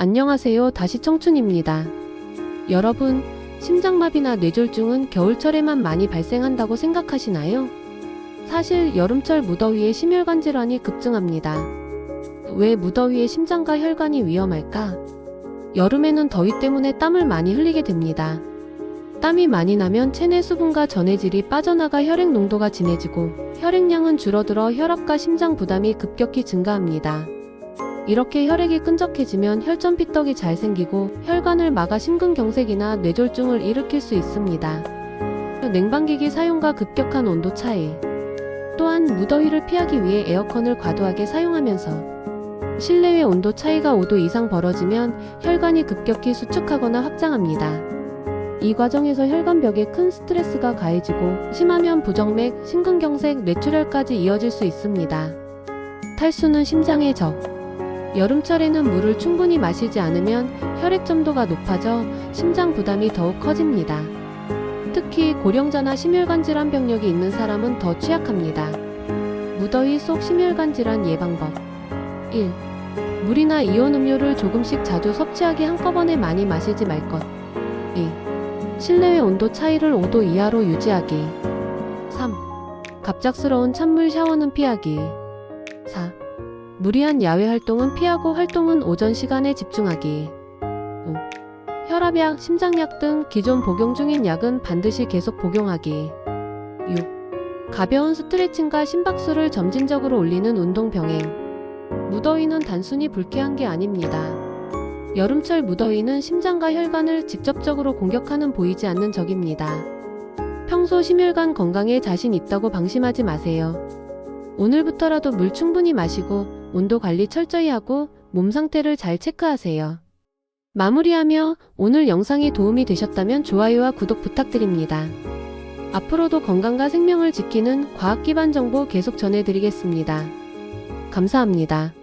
안녕하세요. 다시 청춘입니다. 여러분, 심장마비나 뇌졸중은 겨울철에만 많이 발생한다고 생각하시나요? 사실 여름철 무더위에 심혈관 질환이 급증합니다. 왜 무더위에 심장과 혈관이 위험할까? 여름에는 더위 때문에 땀을 많이 흘리게 됩니다. 땀이 많이 나면 체내 수분과 전해질이 빠져나가 혈액 농도가 진해지고 혈액량은 줄어들어 혈압과 심장 부담이 급격히 증가합니다. 이렇게 혈액이 끈적해지면 혈전 피떡이 잘 생기고 혈관을 막아 심근경색이나 뇌졸중을 일으킬 수 있습니다. 냉방기기 사용과 급격한 온도 차이. 또한 무더위를 피하기 위해 에어컨을 과도하게 사용하면서 실내외 온도 차이가 5도 이상 벌어지면 혈관이 급격히 수축하거나 확장합니다. 이 과정에서 혈관벽에 큰 스트레스가 가해지고 심하면 부정맥, 심근경색, 뇌출혈까지 이어질 수 있습니다. 탈수는 심장의 적. 여름철에는 물을 충분히 마시지 않으면 혈액 점도가 높아져 심장 부담이 더욱 커집니다. 특히 고령자나 심혈관 질환 병력이 있는 사람은 더 취약합니다. 무더위 속 심혈관 질환 예방법 1. 물이나 이온 음료를 조금씩 자주 섭취하기 한꺼번에 많이 마시지 말 것. 2. 실내외 온도 차이를 5도 이하로 유지하기. 3. 갑작스러운 찬물 샤워는 피하기. 4. 무리한 야외 활동은 피하고 활동은 오전 시간에 집중하기. 5. 혈압약, 심장약 등 기존 복용 중인 약은 반드시 계속 복용하기. 6. 가벼운 스트레칭과 심박수를 점진적으로 올리는 운동 병행. 무더위는 단순히 불쾌한 게 아닙니다. 여름철 무더위는 심장과 혈관을 직접적으로 공격하는 보이지 않는 적입니다. 평소 심혈관 건강에 자신 있다고 방심하지 마세요. 오늘부터라도 물 충분히 마시고 온도 관리 철저히 하고 몸 상태를 잘 체크하세요. 마무리하며 오늘 영상이 도움이 되셨다면 좋아요와 구독 부탁드립니다. 앞으로도 건강과 생명을 지키는 과학 기반 정보 계속 전해드리겠습니다. 감사합니다.